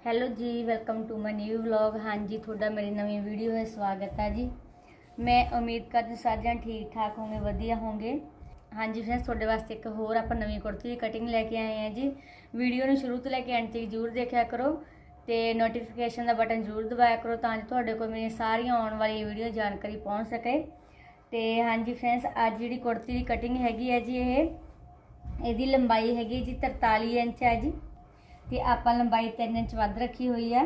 Hello ਜੀ welcome to my new vlog ਹਾਂਜੀ, ਤੁਹਾਡਾ ਮੇਰੀ ਨਵੀਂ ਵੀਡੀਓ ਵਿੱਚ ਸਵਾਗਤ ਹੈ ਜੀ। ਮੈਂ ਉਮੀਦ ਕਰਦੀ ਸਾਰਿਆਂ ਠੀਕ ਠਾਕ ਹੋਗੇ ਵਧੀਆ ਹੋਗੇ ਹਾਂਜੀ ਫਰੈਂਡਸ ਤੁਹਾਡੇ ਵਾਸਤੇ ਇੱਕ ਹੋਰ ਆਪਾਂ ਨਵੀਂ ਕੁੜਤੀ ਦੀ ਕਟਿੰਗ ਲੈ ਕੇ ਆਏ ਹਾਂ ਜੀ। ਵੀਡੀਓ ਨੂੰ ਸ਼ੁਰੂ ਤੋਂ ਲੈ ਕੇ ਐਂਡ ਤੱਕ ਜ਼ਰੂਰ ਦੇਖਿਆ ਕਰੋ ਤੇ ਨੋਟੀਫਿਕੇਸ਼ਨ ਦਾ ਬਟਨ ਜ਼ਰੂਰ ਦਬਾਇਆ ਕਰੋ ਤਾਂ ਜੋ ਤੁਹਾਡੇ ਕੋਲ ਮੇਰੀਆਂ ਸਾਰੀਆਂ ਆਉਣ ਵਾਲੀਆਂ ਵੀਡੀਓ ਜਾਣਕਾਰੀ ਪਹੁੰਚ ਸਕੇ। ਤੇ ਹਾਂਜੀ ਫਰੈਂਡਸ ਅੱਜ ਜਿਹੜੀ ਕੁੜਤੀ ਦੀ ਕਟਿੰਗ ਹੈਗੀ ਹੈ ਜੀ ਇਹ, ਇਹਦੀ ਲੰਬਾਈ ਹੈਗੀ ਜੀ 43 ਇੰਚ ਹੈ ਜੀ। ਤੇ ਆਪਾਂ ਲੰਬਾਈ 3 ਇੰਚ ਵੱਧ ਰੱਖੀ ਹੋਈ ਆ।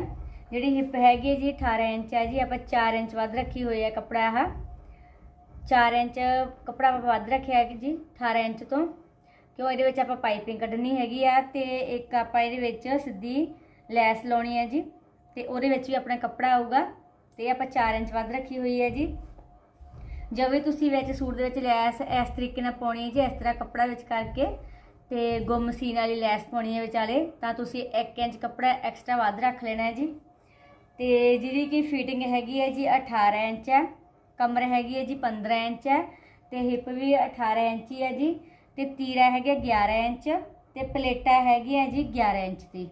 ਜਿਹੜੀ ਹਿੱਪ ਹੈਗੀ ਹੈ ਜੀ 18 ਇੰਚ ਹੈ ਜੀ, ਆਪਾਂ 4 ਇੰਚ ਵੱਧ ਰੱਖੀ ਹੋਈ ਆ ਕੱਪੜਾ ਆਹ। 4 ਇੰਚ ਕੱਪੜਾ ਆਪਾਂ ਵੱਧ ਰੱਖਿਆ ਹੈ ਜੀ 18 ਇੰਚ ਤੋਂ। ਕਿਉਂ ਇਹਦੇ ਵਿੱਚ ਆਪਾਂ ਪਾਈਪਿੰਗ ਕੱਢਣੀ ਹੈਗੀ ਆ ਤੇ ਇੱਕ ਆਪਾਂ ਇਹਦੇ ਵਿੱਚ ਸਿੱਧੀ ਲੈਸ ਲਾਉਣੀ ਹੈ ਜੀ, ਤੇ ਉਹਦੇ ਵਿੱਚ ਵੀ ਆਪਣਾ ਕੱਪੜਾ ਆਊਗਾ। ਤੇ ਆਪਾਂ 4 ਇੰਚ ਵੱਧ ਰੱਖੀ ਹੋਈ ਹੈ ਜੀ। ਜਦੋਂ ਵੀ ਤੁਸੀਂ ਵਿੱਚ ਸੂਟ ਦੇ ਵਿੱਚ ਲੈਸ ਇਸ ਤਰੀਕੇ ਨਾਲ ਪਾਉਣੀ ਹੈ ਜੀ, ਇਸ ਤਰ੍ਹਾਂ ਕੱਪੜਾ ਵਿੱਚ ਕਰਕੇ ਤੇ ਗੁੰਮ ਸੀਨ ਵਾਲੀ ਲੈਸ ਪਾਉਣੀ ਹੈ ਵਿਚਾਲੇ, ਤਾਂ ਤੁਸੀਂ 1 ਇੰਚ ਕੱਪੜਾ ਐਕਸਟਰਾ ਵੱਧ ਰੱਖ ਲੈਣਾ ਹੈ ਜੀ। ਤੇ ਜਿਹਦੀ ਕੀ ਫਿਟਿੰਗ ਹੈਗੀ ਹੈ ਜੀ 18 ਇੰਚ ਹੈ, ਕਮਰ ਹੈਗੀ ਹੈ ਜੀ 15 ਇੰਚ ਹੈ, ਤੇ ਹਿੱਪ ਵੀ 18 ਇੰਚ ਹੀ ਹੈ ਜੀ, ਤੇ ਤੀਰਾ ਹੈਗਾ 11 ਇੰਚ, ਤੇ ਪਲੇਟਾ ਹੈਗੀ ਹੈ ਜੀ 11 ਇੰਚ ਦੀ।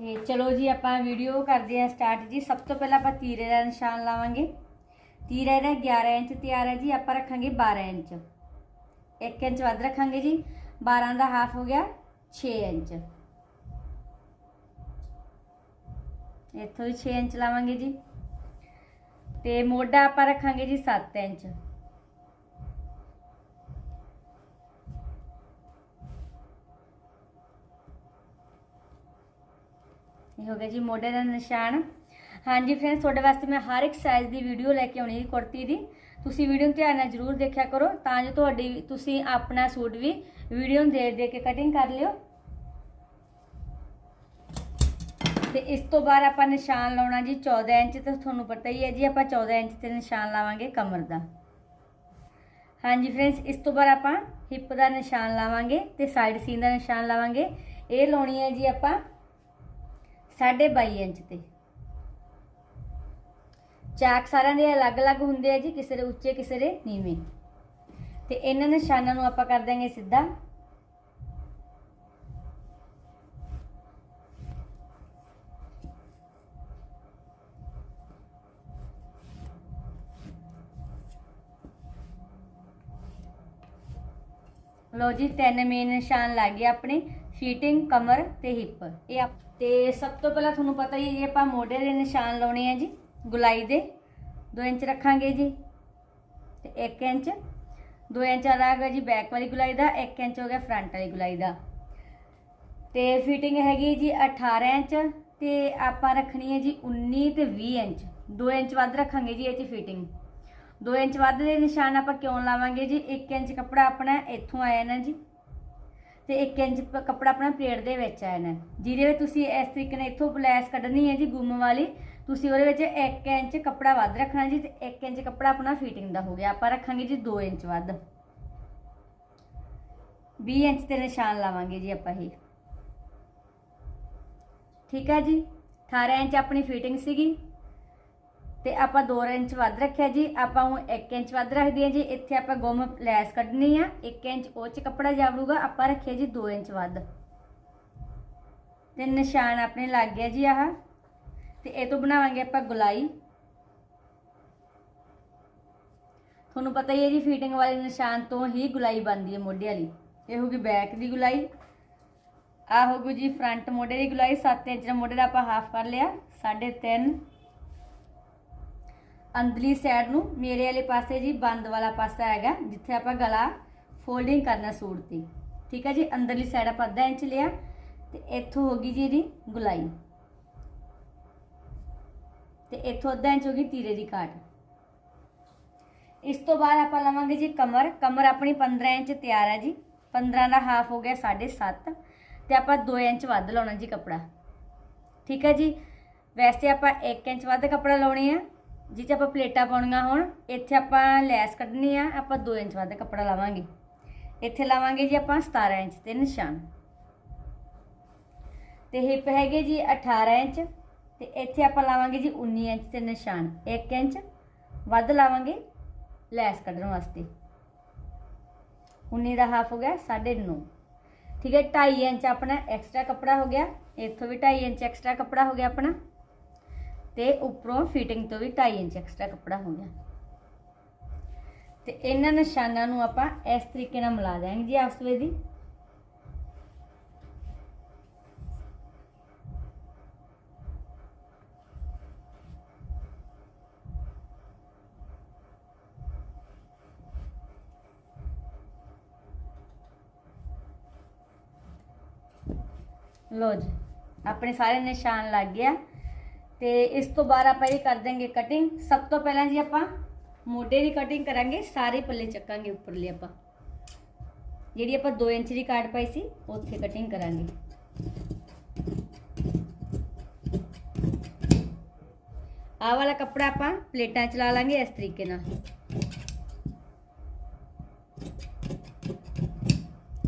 ਤੇ ਚਲੋ ਜੀ ਆਪਾਂ ਵੀਡੀਓ ਕਰਦੇ ਹਾਂ ਸਟਾਰਟ ਜੀ। ਸਭ ਤੋਂ ਪਹਿਲਾਂ ਆਪਾਂ ਤੀਰੇ ਦਾ ਨਿਸ਼ਾਨ ਲਾਵਾਂਗੇ। ਤੀਰਾ ਇਹਦਾ 11 ਇੰਚ ਤਿਆਰ ਹੈ ਜੀ, ਆਪਾਂ ਰੱਖਾਂਗੇ 12 ਇੰਚ। 1 ਇੰਚ ਵੱਧ ਰੱਖਾਂਗੇ ਜੀ। 12 ਦਾ ਹਾਫ ਹੋ ਗਿਆ 6 ਇੰਚ। ਇੱਥੋਂ ਵੀ 6 ਇੰਚ ਲਾਵਾਂਗੇ ਜੀ। ਤੇ ਮੋਢਾ ਆਪਾਂ ਰੱਖਾਂਗੇ ਜੀ 7 ਇੰਚ। ਇਹ ਹੋ ਗਿਆ ਜੀ ਮੋਢੇ ਦਾ ਨਿਸ਼ਾਨ। ਹਾਂਜੀ ਫਰੈਂਡਸ ਤੁਹਾਡੇ ਵਾਸਤੇ ਮੈਂ ਹਰ ਇੱਕ ਸਾਈਜ਼ ਦੀ ਵੀਡੀਓ ਲੈ ਕੇ ਆਉਣੀ ਹੈ ਕੁੜਤੀ ਦੀ। ਤੁਸੀਂ ਵੀਡੀਓ ਨੂੰ ਧਿਆਨ ਨਾਲ ਜ਼ਰੂਰ ਦੇਖਿਆ ਕਰੋ, ਤਾਂ ਜੋ ਤੁਹਾਡੀ, ਤੁਸੀਂ ਆਪਣਾ ਸੂਟ ਵੀ ਵੀਡੀਓ ਨੂੰ ਦੇਖ ਦੇਖ ਕੇ ਕਟਿੰਗ ਕਰ ਲਿਓ। ਤੇ ਇਸ ਤੋਂ ਬਾਅਦ ਆਪਾਂ ਨਿਸ਼ਾਨ ਲਾਉਣਾ ਜੀ 14 ਇੰਚ, ਤੇ ਤੁਹਾਨੂੰ ਪਤਾ ਹੀ ਹੈ ਜੀ, ਆਪਾਂ 14 ਇੰਚ ਤੇ ਨਿਸ਼ਾਨ ਲਾਵਾਂਗੇ ਕਮਰ ਦਾ। ਹਾਂਜੀ ਫਰੈਂਡਸ ਇਸ ਤੋਂ ਬਾਅਦ ਆਪਾਂ ਹਿੱਪ ਦਾ ਨਿਸ਼ਾਨ ਲਾਵਾਂਗੇ ਤੇ ਸਾਈਡ ਸੀਨ ਦਾ ਨਿਸ਼ਾਨ ਲਾਵਾਂਗੇ। ਇਹ ਲਾਉਣੀ ਹੈ ਜੀ ਆਪਾਂ 22.5 ਇੰਚ ਤੇ। ਚਾਕ ਸਾਰਿਆਂ ਦੇ ਅਲੱਗ-ਅਲੱਗ ਹੁੰਦੇ ਆ ਜੀ, ਕਿਸੇ ਦੇ ਉੱਚੇ, ਕਿਸੇ ਦੇ ਨੀਵੇਂ। ਤੇ ਇਹਨਾਂ ਨਿਸ਼ਾਨਾਂ ਨੂੰ ਆਪਾਂ ਕਰ ਦਾਂਗੇ ਸਿੱਧਾ। ਲੋ ਜੀ, ਤਿੰਨ ਮੇਨ ਨਿਸ਼ਾਨ ਲੱਗ ਗਏ ਆਪਣੇ ਫੀਟਿੰਗ ਕਮਰ ਤੇ ਹਿੱਪ ਇਹ ਆਪ- ਤੇ ਸਭ ਤੋਂ ਪਹਿਲਾਂ ਤੁਹਾਨੂੰ ਪਤਾ ਹੀ ਹੈ ਜੀ ਆਪਾਂ ਮੋਢੇ ਦੇ ਨਿਸ਼ਾਨ ਲਾਉਣੇ ਆ ਜੀ। ਗੁਲਾਈ ਦੇ 2 ਇੰਚ ਰੱਖਾਂਗੇ ਜੀ। ਤੇ 1 ਇੰਚ 2 ਇੰਚ ਆ ਹੈਗਾ ਜੀ ਬੈਕ ਵਾਲੀ ਗੁਲਾਈ ਦਾ 1 ਇੰਚ ਹੋ ਗਿਆ ਫਰੰਟ ਵਾਲੀ ਗੁਲਾਈ ਦਾ। ਤੇ ਫਿਟਿੰਗ ਹੈਗੀ ਜੀ 18 ਇੰਚ ਤੇ ਆਪਾਂ ਰੱਖਣੀ ਹੈ ਜੀ 19 ਤੇ 20 ਇੰਚ। 2 ਇੰਚ ਵੱਧ ਰੱਖਾਂਗੇ ਜੀ ਇਹ 'ਚ ਫਿਟਿੰਗ 2 ਇੰਚ ਵੱਧ ਦੇ ਨਿਸ਼ਾਨ ਆਪਾਂ ਕਿਉਂ ਲਾਵਾਂਗੇ ਜੀ? 1 ਇੰਚ ਕੱਪੜਾ ਆਪਣਾ ਇੱਥੋਂ ਆਇਆ ਨਾ ਜੀ। ਤੇ 1 ਇੰਚ ਕੱਪੜਾ ਆਪਣਾ ਪਲੇਟ ਦੇ ਵਿੱਚ ਆਇਆ ਨਾ। ਜਿਹਦੇ ਵਿੱਚ ਤੁਸੀਂ ਇਸ ਤਰੀਕੇ ਨਾਲ ਇੱਥੋਂ ਬਲੈਸ ਕੱਢਣੀ ਹੈ ਜੀ ਗੁੰਮ ਵਾਲੀ। ਤੁਸੀਂ ਉਹਦੇ ਵਿੱਚ 1 ਇੰਚ ਕੱਪੜਾ ਵੱਧ ਰੱਖਣਾ ਜੀ ਤੇ 1 ਇੰਚ ਕੱਪੜਾ ਆਪਣਾ ਫਿਟਿੰਗ ਦਾ ਹੋ ਗਿਆ। ਆਪਾਂ ਰੱਖਾਂਗੇ ਜੀ 2 ਇੰਚ ਵੱਧ। 20 ਇੰਚ ਤੇ ਨਿਸ਼ਾਨ ਲਾਵਾਂਗੇ ਜੀ ਆਪਾਂ ਇਹ। ਠੀਕ ਹੈ ਜੀ? 18 ਇੰਚ ਆਪਣੀ ਫਿਟਿੰਗ ਸੀਗੀ ਤੇ ਆਪਾਂ 2 ਇੰਚ ਵੱਧ ਰੱਖਿਆ ਜੀ। ਆਪਾਂ ਹੁਣ 1 ਇੰਚ ਵੱਧ ਰੱਖਦੇ ਹਾਂ ਜੀ। ਇੱਥੇ ਆਪਾਂ ਗੁੰਮ ਲੈਸ ਕੱਢਣੀ ਆ। 1 ਇੰਚ ਉਹ ਚ ਕੱਪੜਾ ਜਾਵੜੂਗਾ। ਆਪਾਂ ਰੱਖਿਆ ਜੀ 2 ਇੰਚ ਵੱਧ। ਤੇ ਨਿਸ਼ਾਨ ਆਪਣੇ ਲੱਗ ਗਿਆ ਜੀ ਆਹ। ਤੇ ਇਹ ਤੋਂ ਬਣਾਵਾਂਗੇ ਆਪਾਂ ਗੁਲਾਈ। ਤੁਹਾਨੂੰ ਪਤਾ ਹੀ ਹੈ ਜੀ ਫਿਟਿੰਗ ਵਾਲੇ ਨਿਸ਼ਾਨ ਤੋਂ ਹੀ ਗੁਲਾਈ ਬਣਦੀ ਹੈ ਮੋਢੇ ਵਾਲੀ। ਇਹ ਹੋਗੀ ਬੈਕ ਦੀ ਗੁਲਾਈ। ਆ ਹੋਗੀ ਜੀ ਫਰੰਟ ਮੋਢੇ ਦੀ ਗੁਲਾਈ। 7 ਇੰਚ ਦਾ ਮੋਢੇ ਦਾ ਆਪਾਂ ਹਾਫ ਕਰ ਲਿਆ 3.5 ਅੰਦਰਲੀ ਸਾਈਡ ਨੂੰ ਮੇਰੇ ਵਾਲੇ ਪਾਸੇ ਜੀ, ਬੰਦ ਵਾਲਾ ਪਾਸਾ ਹੈਗਾ, ਜਿੱਥੇ ਆਪਾਂ ਗਲਾ ਫੋਲਡਿੰਗ ਕਰਨਾ ਸੂਟ 'ਤੇ ਠੀਕ ਹੈ ਜੀ, ਅੰਦਰਲੀ ਸਾਈਡ ਆਪਾਂ ਅੱਧਾ ਇੰਚ ਲਿਆ, ਤੇ ਇੱਥੋਂ ਹੋ ਗਈ ਜੀ ਇਹਦੀ ਗੁਲਾਈ। ਤੇ ਇੱਥੋਂ ਅੱਧਾ ਇੰਚ ਹੋ ਗਈ ਤੀਰੇ ਦੀ ਕਾਟ। ਇਸ ਤੋਂ ਬਾਅਦ ਆਪਾਂ ਲਵਾਂਗੇ ਜੀ ਕਮਰ। ਕਮਰ ਆਪਣੀ 15 ਇੰਚ ਤਿਆਰ ਹੈ ਜੀ। 15 ਦਾ ਹਾਫ ਹੋ ਗਿਆ 7.5 ਤੇ ਆਪਾਂ 2 ਇੰਚ ਵੱਧ ਲਾਉਣਾ ਜੀ ਕੱਪੜਾ। ਠੀਕ ਹੈ ਜੀ? ਵੈਸੇ ਆਪਾਂ 1 ਇੰਚ ਵੱਧ ਕੱਪੜਾ ਲਾਉਣੇ ਆ। ਜਿਹ 'ਚ ਆਪਾਂ ਪਲੇਟਾਂ ਪਾਉਣੀਆਂ ਹੁਣ, ਇੱਥੇ ਆਪਾਂ ਲੈਸ ਕੱਢਣੀ ਆ। ਆਪਾਂ 2 ਇੰਚ ਵੱਧ ਕੱਪੜਾ ਲਾਵਾਂਗੇ। ਇੱਥੇ ਲਾਵਾਂਗੇ ਜੀ ਆਪਾਂ 17 ਇੰਚ ਤੇ ਨਿਸ਼ਾਨ। ਤੇ ਹਿੱਪ ਹੈਗੇ ਜੀ 18 ਇੰਚ। ਤੇ ਇੱਥੇ ਆਪਾਂ ਲਾਵਾਂਗੇ ਜੀ 19 ਇੰਚ ਤੇ ਨਿਸ਼ਾਨ 1 ਇੰਚ। ਵੱਧ ਲਾਵਾਂਗੇ ਲੈਸ ਕੱਢਣ ਵਾਸਤੇ। 19 ਦਾ ਹਾਫ ਹੋ ਗਿਆ 9.5 ਠੀਕ ਹੈ 2.5 ਇੰਚ ਆਪਣਾ ਐਕਸਟਰਾ ਕੱਪੜਾ ਹੋ ਗਿਆ। ਇੱਥੋਂ ਵੀ 2.5 ਇੰਚ ਐਕਸਟਰਾ ਕੱਪੜਾ ਹੋ ਗਿਆ ਆਪਣਾ। ਤੇ ਉੱਪਰੋਂ ਫਿਟਿੰਗ ਤੋਂ ਵੀ 2.5 ਇੰਚ ਐਕਸਟਰਾ ਕੱਪੜਾ ਹੋ ਗਿਆ। ਤੇ ਇਹਨਾਂ ਨਿਸ਼ਾਨਾਂ ਨੂੰ ਆਪਾਂ ਇਸ ਤਰੀਕੇ ਨਾਲ ਮਿਲਾ ਦਾਂਗੇ ਜੀ ਆਪਸ ਵਿੱਚ। ਦੀ ਲੋ ਜੀ, ਆਪਣੇ ਸਾਰੇ ਨਿਸ਼ਾਨ ਲੱਗ ਗਿਆ। ਤੇ ਇਸ ਤੋਂ ਬਾਅਦ ਆਪਾਂ ਇਹ ਕਰ ਦਾਂਗੇ ਕਟਿੰਗ ਸਭ ਤੋਂ ਪਹਿਲਾਂ ਜੀ ਆਪਾਂ ਮੋਢੇ ਦੀ ਕਟਿੰਗ ਕਰਾਂਗੇ, ਸਾਰੇ ਪੱਲੇ ਚੱਕਾਂਗੇ ਉੱਪਰਲੇ ਆਪਾਂ। ਜਿਹੜੀ ਆਪਾਂ 2 ਇੰਚ ਦੀ ਕਾਟ ਪਾਈ ਸੀ, ਉੱਥੇ ਕਟਿੰਗ ਕਰਾਂਗੇ। ਆਹ ਵਾਲਾ ਕੱਪੜਾ ਆਪਾਂ ਪਲੇਟਾਂ ਚ ਲਾ ਲਾਂਗੇ ਇਸ ਤਰੀਕੇ ਨਾਲ।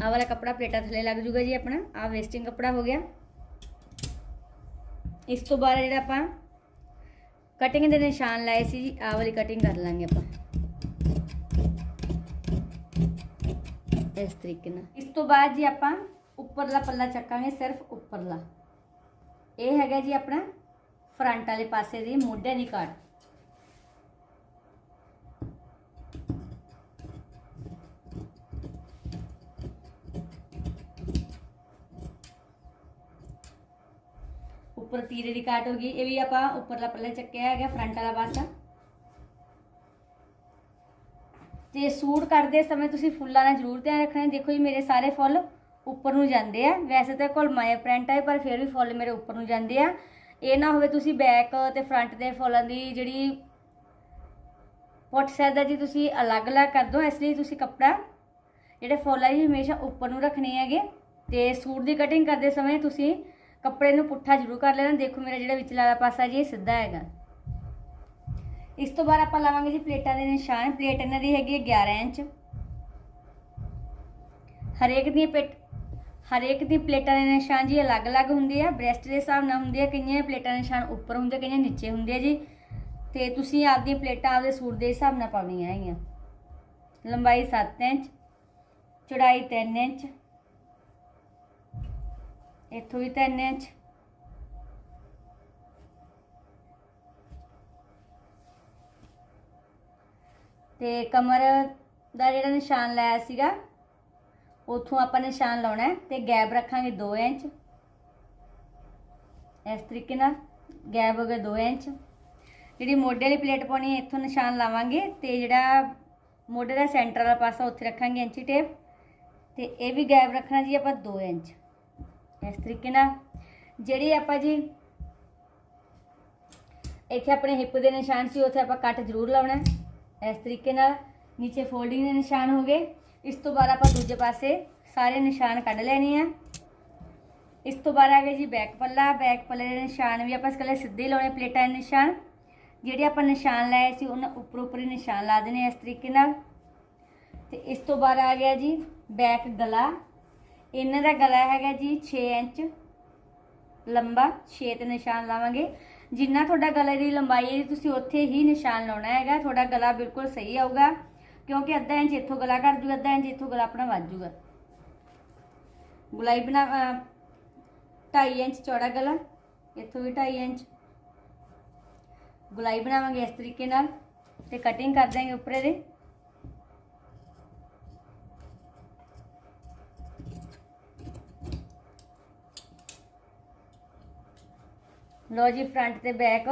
ਆਹ ਵਾਲਾ ਕੱਪੜਾ ਪਲੇਟਾਂ ਥੱਲੇ ਲੱਗ ਜੂਗਾ ਜੀ ਆਪਣਾ। ਆਹ ਵੇਸਟਿੰਗ ਕੱਪੜਾ ਹੋ ਗਿਆ। ਇਸ ਤੋਂ ਬਾਅਦ ਜਿਹੜਾ ਆਪਾਂ ਕਟਿੰਗ ਦੇ ਨਿਸ਼ਾਨ ਲਾਏ ਸੀ ਜੀ, ਆਹ ਵਾਲੀ ਕਟਿੰਗ ਕਰ ਲਾਂਗੇ ਆਪਾਂ। ਇਸ ਤਰੀਕੇ ਨਾਲ। ਇਸ ਤੋਂ ਬਾਅਦ ਜੀ ਆਪਾਂ ਉੱਪਰਲਾ ਪੱਲਾ ਚੱਕਾਂਗੇ, ਸਿਰਫ ਉੱਪਰਲਾ। ਇਹ ਹੈਗਾ ਜੀ ਆਪਣਾ ਫਰੰਟ ਵਾਲੇ ਪਾਸੇ ਦੀ ਮੋਢੇ ਦੀ ਕਾਟ ਉੱਪਰ ਤੀਰੇ ਦੀ ਕਾਟ ਹੋ ਗਈ। ਇਹ ਵੀ ਆਪਾਂ ਉੱਪਰਲਾ ਪੱਲਾ ਚੱਕਿਆ ਹੈਗਾ ਫਰੰਟ ਵਾਲਾ ਪਾਸਾ। ਤੇ ਸੂਟ ਕੱਟਦੇ ਸਮੇਂ ਤੁਸੀਂ ਫੁੱਲਾਂ ਦਾ ਜ਼ਰੂਰ ਧਿਆਨ ਰੱਖਣਾ। ਦੇਖੋ ਜੀ, ਮੇਰੇ ਸਾਰੇ ਫੁੱਲ ਉੱਪਰ ਨੂੰ ਜਾਂਦੇ ਆ। ਵੈਸੇ ਤਾਂ ਕੋਲ ਮਾਇਆ ਪ੍ਰਿੰਟ ਹੈ ਪਰ ਫਿਰ ਵੀ ਫੁੱਲ ਮੇਰੇ ਉੱਪਰ ਨੂੰ ਜਾਂਦੇ ਆ। ਇਹ ਨਾ ਹੋਵੇ ਤੁਸੀਂ ਬੈਕ ਤੇ ਫਰੰਟ ਦੇ ਫੁੱਲਾਂ ਦੀ ਜਿਹੜੀ ਪੁੱਠ ਸਾਈਡ ਦਾ ਜੀ ਤੁਸੀਂ ਅਲੱਗ-ਅਲੱਗ ਕਰ ਦਿਓ ਇਸ ਲਈ ਤੁਸੀਂ ਕੱਪੜਾ ਜਿਹੜੇ ਫੁੱਲ ਆ ਜੀ ਹਮੇਸ਼ਾ ਉੱਪਰ ਨੂੰ ਰੱਖਣੇ ਹੈਗੇ। ਤੇ ਸੂਟ ਦੀ ਕਟਿੰਗ ਕਰਦੇ ਸਮੇਂ ਤੁਸੀਂ ਕੱਪੜੇ ਨੂੰ ਪੁੱਠਾ ਜ਼ਰੂਰ ਕਰ ਲੈਣਾ। ਦੇਖੋ ਮੇਰਾ ਜਿਹੜਾ ਵਿਚਲਾ ਵਾਲਾ ਪਾਸਾ ਜੀ, ਇਹ ਸਿੱਧਾ ਹੈਗਾ। ਇਸ ਤੋਂ ਬਾਅਦ ਆਪਾਂ ਲਾਵਾਂਗੇ ਜੀ ਪਲੇਟਾਂ ਦੇ ਨਿਸ਼ਾਨ। ਪਲੇਟ ਇਹਨਾਂ ਦੀ ਹੈਗੀ ਹੈ 11 ਇੰਚ। ਹਰੇਕ ਦੀ ਪਲੇਟ ਹਰੇਕ ਦੀ ਪਲੇਟਾਂ ਦੇ ਨਿਸ਼ਾਨ ਜੀ ਅਲੱਗ-ਅਲੱਗ ਹੁੰਦੇ ਆ। ਬ੍ਰੈਸਟ ਦੇ ਹਿਸਾਬ ਨਾਲ ਹੁੰਦੇ ਆ। ਕਈਆਂ ਪਲੇਟਾਂ ਦੇ ਨਿਸ਼ਾਨ ਉੱਪਰ ਹੁੰਦੇ ਕਈਆਂ ਨੀਚੇ ਹੁੰਦੇ ਆ ਜੀ। ਤੇ ਤੁਸੀਂ ਆਪਦੀਆਂ ਪਲੇਟਾਂ ਆਪਦੇ ਸੂਟ ਦੇ ਹਿਸਾਬ ਨਾਲ ਪਾਉਣੀਆਂ ਹੈਗੀਆਂ। ਲੰਬਾਈ 7 ਇੰਚ, ਚੌੜਾਈ 3 ਇੰਚ। ਇੱਥੋਂ ਵੀ 3 ਇੰਚ ਤੇ ਕਮਰ ਦਾ ਜਿਹੜਾ ਨਿਸ਼ਾਨ ਲਾਇਆ ਸੀਗਾ, ਉਥੋਂ ਆਪਾਂ ਨਿਸ਼ਾਨ ਲਾਉਣਾ ਹੈ ਤੇ ਗੈਪ ਰੱਖਾਂਗੇ 2 ਇੰਚ। ਇਸ ਤਰੀਕੇ ਨਾਲ ਗੈਪ ਹੋ ਗਿਆ 2 ਇੰਚ। ਜਿਹੜੀ ਮੋਢੇ ਵਾਲੀ ਪਲੇਟ ਪਾਉਣੀ ਹੈ, ਇੱਥੋਂ ਨਿਸ਼ਾਨ ਲਾਵਾਂਗੇ ਤੇ ਜਿਹੜਾ ਮੋਢੇ ਦਾ ਸੈਂਟਰ ਵਾਲਾ ਪਾਸਾ ਉੱਥੇ ਰੱਖਾਂਗੇ ਇੰਚੀ ਟੇਪ। ਤੇ ਇਹ ਵੀ ਗੈਪ ਰੱਖਣਾ ਜੀ ਆਪਾਂ 2 ਇੰਚ। ਇਸ ਤਰੀਕੇ ਨਾਲ। ਜਿਹੜੀ ਆਪਾਂ ਜੀ, ਇੱਥੇ ਆਪਣੇ ਹਿੱਪ ਦੇ ਨਿਸ਼ਾਨ ਸੀ, ਉੱਥੇ ਆਪਾਂ ਕੱਟ ਜ਼ਰੂਰ ਲਾਉਣਾ ਇਸ ਤਰੀਕੇ ਨਾਲ ਨੀਚੇ ਫੋਲਡਿੰਗ ਦੇ ਨਿਸ਼ਾਨ ਹੋ ਗਏ। ਇਸ ਤੋਂ ਬਾਅਦ ਆਪਾਂ ਦੂਜੇ ਪਾਸੇ ਸਾਰੇ ਨਿਸ਼ਾਨ ਕੱਢ ਲੈਣੇ ਆ। ਇਸ ਤੋਂ ਬਾਅਦ ਆ ਗਏ ਜੀ ਬੈਕ ਪੱਲਾ। ਬੈਕ ਪੱਲੇ ਦੇ ਨਿਸ਼ਾਨ ਵੀ ਆਪਾਂ ਇਸ ਇਕੱਲੇ ਸਿੱਧੇ ਲਾਉਣੇ ਪਲੇਟਾਂ ਦੇ ਨਿਸ਼ਾਨ। ਜਿਹੜੇ ਆਪਾਂ ਨਿਸ਼ਾਨ ਲਾਏ ਸੀ, ਉਹਨਾਂ ਉੱਪਰ ਉੱਪਰ ਹੀ ਨਿਸ਼ਾਨ ਲਾ ਦੇਣੇ ਇਸ ਤਰੀਕੇ ਨਾਲ। ਤੇ ਇਸ ਤੋਂ ਬਾਅਦ ਆ ਗਿਆ ਜੀ ਬੈਕ ਗਲਾ। ਇਹਨਾਂ ਦਾ ਗਲਾ ਹੈਗਾ ਜੀ 6 ਇੰਚ, ਲੰਬਾ 6 ਤੇ ਨਿਸ਼ਾਨ ਲਾਵਾਂਗੇ। ਜਿੰਨਾ ਤੁਹਾਡਾ ਗਲੇ ਦੀ ਲੰਬਾਈ ਹੈ ਤੁਸੀਂ ਉੱਥੇ ਹੀ ਨਿਸ਼ਾਨ ਲਾਉਣਾ ਹੈਗਾ। ਤੁਹਾਡਾ ਗਲਾ ਬਿਲਕੁਲ ਸਹੀ ਆਊਗਾ, ਕਿਉਂਕਿ ਅੱਧਾ ਇੰਚ ਇੱਥੋਂ ਗਲਾ ਕੱਢ ਜੂਗਾ, ਅੱਧਾ ਇੰਚ ਇੱਥੋਂ ਗਲਾ ਆਪਣਾ ਵੱਜ ਜੂਗਾ। ਗੁਲਾਈ ਬਣਾ 2.5 ਇੰਚ ਚੌੜਾ ਗਲਾ, ਇੱਥੋਂ ਵੀ 2.5 ਇੰਚ। ਗੁਲਾਈ ਬਣਾਵਾਂਗੇ ਇਸ ਤਰੀਕੇ ਨਾਲ ਤੇ ਕਟਿੰਗ ਕਰ ਦਾਂਗੇ ਉੱਪਰੇ ਦੇ। ਲੋ ਜੀ ਫਰੰਟ ਤੇ ਬੈਕ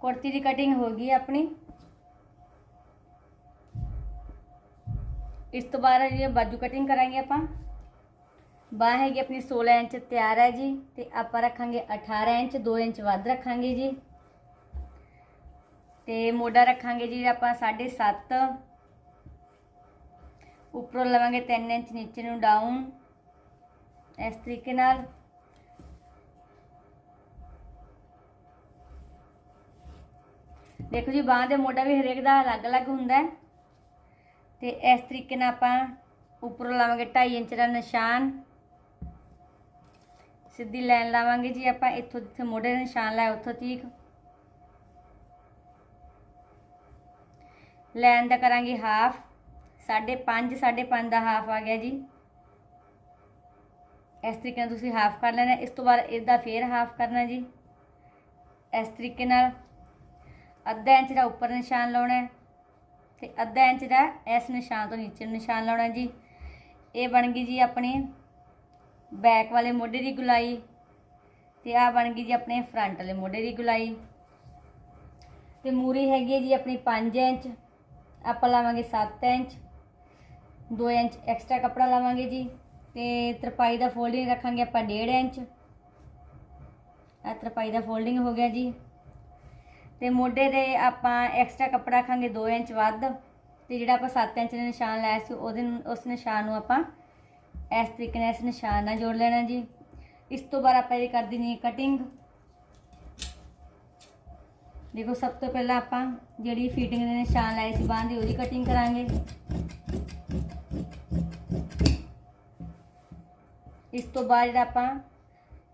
ਕੁੜਤੀ ਦੀ ਕਟਿੰਗ ਹੋ ਗਈ ਆਪਣੀ। ਇਸ ਤੋਂ ਬਾਅਦ ਜੀ ਬਾਜੂ ਕਟਿੰਗ ਕਰਾਂਗੇ ਆਪਾਂ। ਬਾਹ ਹੈਗੀ ਆਪਣੀ 16 ਇੰਚ, ਤਿਆਰ ਹੈ ਜੀ। ਤੇ ਆਪਾਂ ਰੱਖਾਂਗੇ 18 ਇੰਚ 2 ਇੰਚ ਵੱਧ ਰੱਖਾਂਗੇ ਜੀ। ਤੇ ਮੋਢਾ ਰੱਖਾਂਗੇ ਜੀ ਆਪਾਂ 7.5 ਉੱਪਰੋਂ ਲਵਾਂਗੇ 3 ਇੰਚ, ਨੀਚੇ ਨੂੰ ਡਾਊਨ ਇਸ ਤਰੀਕੇ ਨਾਲ। ਦੇਖੋ ਜੀ, ਬਾਹ ਦੇ ਮੋਢਾ ਵੀ ਹਰੇਕ ਦਾ ਅਲੱਗ-ਅਲੱਗ ਹੁੰਦਾ ਹੈ। ਤੇ ਇਸ ਤਰੀਕੇ ਨਾਲ ਆਪਾਂ ਉੱਪਰੋਂ ਲਾਵਾਂਗੇ 2.5 ਇੰਚ ਦਾ ਨਿਸ਼ਾਨ। ਸਿੱਧੀ ਲਾਈਨ ਲਾਵਾਂਗੇ ਜੀ ਆਪਾਂ, ਇੱਥੋਂ ਜਿੱਥੇ ਮੋਢੇ ਦਾ ਨਿਸ਼ਾਨ ਲਾਇਆ, ਉੱਥੋਂ ਤੀਕ ਲਾਈਨ ਦਾ ਕਰਾਂਗੇ ਹਾਫ। 5.5 5.5 ਦਾ ਹਾਫ ਆ ਗਿਆ ਜੀ। ਇਸ ਤਰੀਕੇ ਨਾਲ ਤੁਸੀਂ ਹਾਫ ਕਰ ਲੈਣਾ। ਇਸ ਤੋਂ ਬਾਅਦ ਇਹਦਾ ਫੇਰ ਹਾਫ ਕਰਨਾ ਜੀ। ਇਸ ਤਰੀਕੇ ਨਾਲ ਅੱਧਾ ਇੰਚ ਦਾ ਉੱਪਰ ਨਿਸ਼ਾਨ ਲਾਉਣਾ ਹੈ ਤੇ ਅੱਧਾ ਇੰਚ ਦਾ ਇਸ ਨਿਸ਼ਾਨ ਤੋਂ ਨੀਚੇ ਨੂੰ ਨਿਸ਼ਾਨ ਲਾਉਣਾ ਜੀ। ਇਹ ਬਣ ਗਈ ਜੀ ਆਪਣੀ ਬੈਕ ਵਾਲੇ ਮੋਢੇ ਦੀ ਗੁਲਾਈ ਤੇ ਆ ਬਣ ਗਈ ਜੀ ਆਪਣੇ ਫਰੰਟ ਵਾਲੇ ਮੋਢੇ ਦੀ ਗੁਲਾਈ। ਤੇ ਮੂਰੀ ਹੈਗੀ ਹੈ ਜੀ ਆਪਣੀ 5 ਇੰਚ, ਆਪਾਂ ਲਾਵਾਂਗੇ 7 ਇੰਚ 2 ਇੰਚ ਐਕਸਟਰਾ ਕੱਪੜਾ ਲਾਵਾਂਗੇ ਜੀ ਤੇ ਤਰਪਾਈ ਦਾ ਫੋਲਡਿੰਗ ਰੱਖਾਂਗੇ ਆਪਾਂ 1.5 ਇੰਚ। ਆ ਤਰਪਾਈ ਦਾ ਫੋਲਡਿੰਗ ਹੋ ਗਿਆ ਜੀ। ਤੇ ਮੋਢੇ ਦੇ ਆਪਾਂ ਐਕਸਟਰਾ ਕੱਪੜਾ ਰੱਖਾਂਗੇ 2 ਇੰਚ ਵੱਧ ਤੇ ਜਿਹੜਾ ਆਪਾਂ 7 ਇੰਚ ਦਾ ਨਿਸ਼ਾਨ ਲਾਇਆ ਸੀ ਉਹਦੇ ਉਸ ਨਿਸ਼ਾਨ ਨੂੰ ਆਪਾਂ ਇਸ ਤਰੀਕੇ ਨਾਲ ਇਸ ਨਿਸ਼ਾਨ ਨਾਲ ਜੋੜ ਲੈਣਾ ਜੀ। ਇਸ ਤੋਂ ਬਾਅਦ ਆਪਾਂ ਇਹ ਕਰ ਦੇਣੀ ਹੈ ਕਟਿੰਗ ਦੇਖੋ ਸਭ ਤੋਂ ਪਹਿਲਾਂ ਆਪਾਂ ਜਿਹੜੀ ਫਿਟਿੰਗ ਦੇ ਨਿਸ਼ਾਨ ਲਾਏ ਸੀ ਬਾਂਹ ਦੀ ਉਹਦੀ ਕਟਿੰਗ ਕਰਾਂਗੇ। ਇਸ ਤੋਂ ਬਾਅਦ ਜਿਹੜਾ ਆਪਾਂ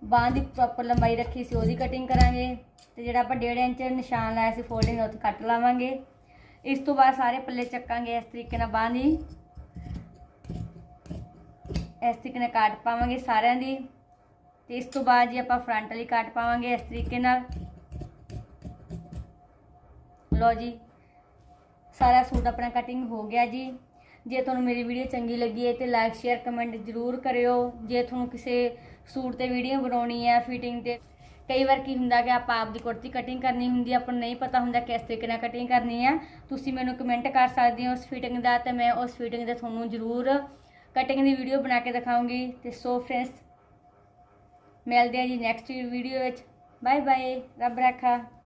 ਬਾਂਹ ਦੀ ਪ੍ਰੋਪਰ ਲੰਬਾਈ ਰੱਖੀ ਸੀ ਉਹਦੀ ਕਟਿੰਗ ਕਰਾਂਗੇ। ਤੇ ਜਿਹੜਾ ਆਪਾਂ 1.5 ਇੰਚ ਨਿਸ਼ਾਨ ਲਾਇਆ ਸੀ ਫੋਲਡਿੰਗ ਉੱਥੇ ਕੱਟ ਲਾਵਾਂਗੇ। ਇਸ ਤੋਂ ਬਾਅਦ ਸਾਰੇ ਪੱਲੇ ਚੱਕਾਂਗੇ ਇਸ ਤਰੀਕੇ ਨਾਲ ਬਾਂਹ ਦੀ। ਇਸ ਤਰੀਕੇ ਨਾਲ ਕਾਟ ਪਾਵਾਂਗੇ ਸਾਰਿਆਂ ਦੀ। ਤੇ ਇਸ ਤੋਂ ਬਾਅਦ ਜੀ ਆਪਾਂ ਫਰੰਟ ਵਾਲੀ ਕਾਟ ਪਾਵਾਂਗੇ ਇਸ ਤਰੀਕੇ ਨਾਲ। ਲਓ ਜੀ, ਸਾਰਾ ਸੂਟ ਆਪਣਾ ਕਟਿੰਗ ਹੋ ਗਿਆ ਜੀ। ਜੇ ਤੁਹਾਨੂੰ ਮੇਰੀ ਵੀਡੀਓ ਚੰਗੀ ਲੱਗੀ ਹੈ ਤੇ ਲਾਈਕ ਸ਼ੇਅਰ ਕਮੈਂਟ ਜ਼ਰੂਰ ਕਰਿਓ। ਜੇ ਤੁਹਾਨੂੰ ਕਿਸੇ ਸੂਟ ਤੇ ਵੀਡੀਓ ਬਣਾਉਣੀ ਹੈ ਫਿਟਿੰਗ ਤੇ ਕਈ ਵਾਰ ਕੀ ਹੁੰਦਾ ਕਿ ਆਪਾਂ ਆਪ ਦੀ ਕੁੜਤੀ ਕਟਿੰਗ ਕਰਨੀ ਹੁੰਦੀ ਆਪਾਂ ਨੂੰ ਨਹੀਂ ਪਤਾ ਹੁੰਦਾ ਕਿਸ ਤਰੀਕੇ ਨਾਲ ਕਟਿੰਗ ਕਰਨੀ ਹੈ ਤੁਸੀਂ ਮੈਨੂੰ ਕਮੈਂਟ ਕਰ ਸਕਦੇ ਹੋ ਉਸ ਫਿਟਿੰਗ ਦਾ ਤੇ ਮੈਂ ਉਸ ਫਿਟਿੰਗ ਦੇ ਤੁਹਾਨੂੰ ਜ਼ਰੂਰ ਕਟਿੰਗ ਦੀ ਵੀਡੀਓ ਬਣਾ ਕੇ ਦਿਖਾਉਂਗੀ। ਤੇ ਸੋ ਫਰੈਂਡਸ ਮਿਲਦੇ ਆ ਜੀ ਨੈਕਸਟ ਵੀਡੀਓ ਵਿੱਚ। ਬਾਏ ਬਾਏ ਰੱਬ ਰਾਖਾ।